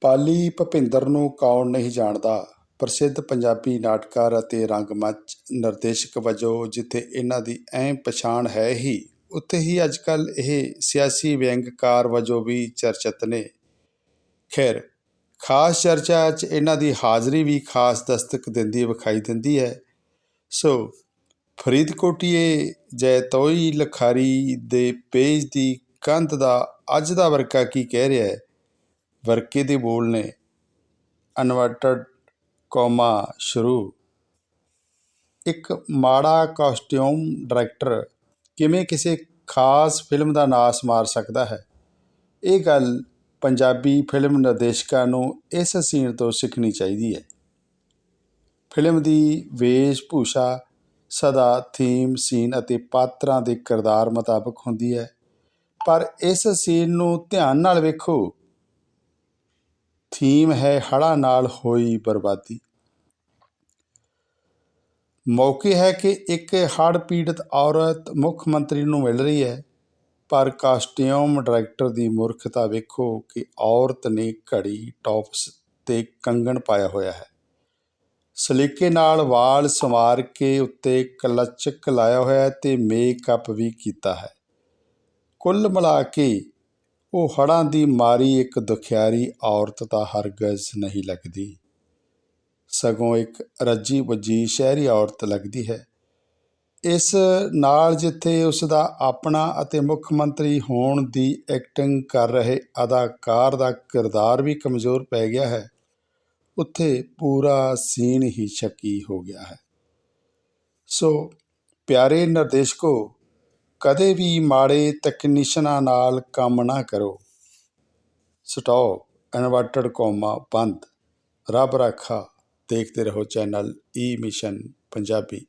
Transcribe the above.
ਪਾਲੀ ਭੁਪਿੰਦਰ ਨੂੰ ਕੌਣ ਨਹੀਂ ਜਾਣਦਾ? ਪ੍ਰਸਿੱਧ ਪੰਜਾਬੀ ਨਾਟਕਾਰ ਅਤੇ ਰੰਗਮੰਚ ਨਿਰਦੇਸ਼ਕ ਵਜੋਂ ਜਿੱਥੇ ਇਹਨਾਂ ਦੀ ਅਹਿਮ ਪਛਾਣ ਹੈ ਹੀ, ਉੱਥੇ ਹੀ ਅੱਜ ਕੱਲ੍ਹ ਇਹ ਸਿਆਸੀ ਵਿਅੰਗਕਾਰ ਵਜੋਂ ਵੀ ਚਰਚਿਤ ਨੇ। ਖੈਰ, ਖਾਸ ਚਰਚਾ 'ਚ ਇਹਨਾਂ ਦੀ ਹਾਜ਼ਰੀ ਵੀ ਖਾਸ ਦਸਤਕ ਦਿੰਦੀ ਵਿਖਾਈ ਦਿੰਦੀ ਹੈ। ਸੋ, ਫਰੀਦਕੋਟੀਏ ਜੈਤੋਈ ਲਖਾਰੀ ਦੇ ਪੇਜ ਦੀ ਕੰਧ ਦਾ ਅੱਜ ਦਾ ਵਰਕਾ ਕੀ ਕਹਿ ਰਿਹਾ ਹੈ? ਵਰਕੇ ਦੇ ਬੋਲ ਨੇ। ਅਨਵਰਟਡ ਕੌਮਾ ਸ਼ੁਰੂ। ਇੱਕ ਮਾੜਾ ਕਾਸਟਿਊਮ ਡਾਇਰੈਕਟਰ ਕਿਵੇਂ ਕਿਸੇ ਖਾਸ ਫਿਲਮ ਦਾ ਨਾਸ ਮਾਰ ਸਕਦਾ ਹੈ? ਇਹ ਗੱਲ ਪੰਜਾਬੀ ਫਿਲਮ ਨਿਰਦੇਸ਼ਕਾਂ ਨੂੰ ਇਸ ਸੀਨ ਤੋਂ ਸਿੱਖਣੀ ਚਾਹੀਦੀ ਹੈ। ਫਿਲਮ ਦੀ ਵੇਸ਼ ਭੂਸ਼ਾ ਸਦਾ ਥੀਮ ਸੀਨ ਅਤੇ ਪਾਤਰਾਂ ਦੇ ਕਿਰਦਾਰ ਮੁਤਾਬਕ ਹੁੰਦੀ ਹੈ। ਪਰ ਇਸ ਸੀਨ ਨੂੰ ਧਿਆਨ ਨਾਲ ਵੇਖੋ। ਥੀਮ ਹੈ ਹੜ੍ਹਾਂ ਨਾਲ ਹੋਈ ਬਰਬਾਦੀ। ਮੌਕੇ ਹੈ ਕਿ ਇੱਕ ਹੜ੍ਹ ਪੀੜਤ ਔਰਤ ਮੁੱਖ ਮੰਤਰੀ ਨੂੰ ਮਿਲ ਰਹੀ ਹੈ, ਪਰ ਕਾਸਟਿਊਮ ਡਾਇਰੈਕਟਰ ਦੀ ਮੂਰਖਤਾ ਵੇਖੋ ਕਿ ਔਰਤ ਨੇ ਘੜੀ ਟੌਪਸ ਤੇ ਕੰਗਣ ਪਾਇਆ ਹੋਇਆ ਹੈ। ਸਲੀਕੇ ਨਾਲ ਵਾਲ ਸੰਵਾਰ ਕੇ ਉੱਤੇ ਕਲਚਕ ਲਾਇਆ ਹੋਇਆ ਹੈ ਤੇ ਮੇਕਅਪ ਵੀ ਕੀਤਾ ਹੈ। ਕੁੱਲ ਮਿਲਾ ਕੇ ਉਹ ਹੜਾਂ ਦੀ ਮਾਰੀ ਇੱਕ ਦੁਖਿਆਰੀ ਔਰਤ ਤਾਂ ਹਰਗਜ਼ ਨਹੀਂ ਲੱਗਦੀ। ਸਗੋਂ ਇੱਕ ਰੱਜੀ ਬੱਜੀ ਸ਼ਹਿਰੀ ਔਰਤ ਲੱਗਦੀ ਹੈ। ਇਸ ਨਾਲ ਜਿੱਥੇ ਉਸ ਦਾ ਆਪਣਾ ਅਤੇ ਮੁੱਖ ਮੰਤਰੀ ਹੋਣ ਦੀ ਐਕਟਿੰਗ ਕਰ ਰਹੇ ਅਦਾਕਾਰ ਦਾ ਕਿਰਦਾਰ ਵੀ ਕਮਜ਼ੋਰ ਪੈ ਗਿਆ ਹੈ, ਉੱਥੇ ਪੂਰਾ ਸੀਨ ਹੀ ਸ਼ੱਕੀ ਹੋ ਗਿਆ ਹੈ। ਸੋ ਪਿਆਰੇ ਨਿਰਦੇਸ਼ਕੋ ਕਦੇ ਵੀ ਮਾੜੇ ਤਕਨੀਸ਼ਨਾਂ ਨਾਲ ਕੰਮ ਨਾ ਕਰੋ। ਸਟਾਪ ਇਨਵਰਟਡ ਕੋਮਾ ਬੰਦ। ਰੱਬ ਰਾਖਾ। ਦੇਖਦੇ ਰਹੋ ਚੈਨਲ ਈ ਮਿਸ਼ਨ ਪੰਜਾਬੀ।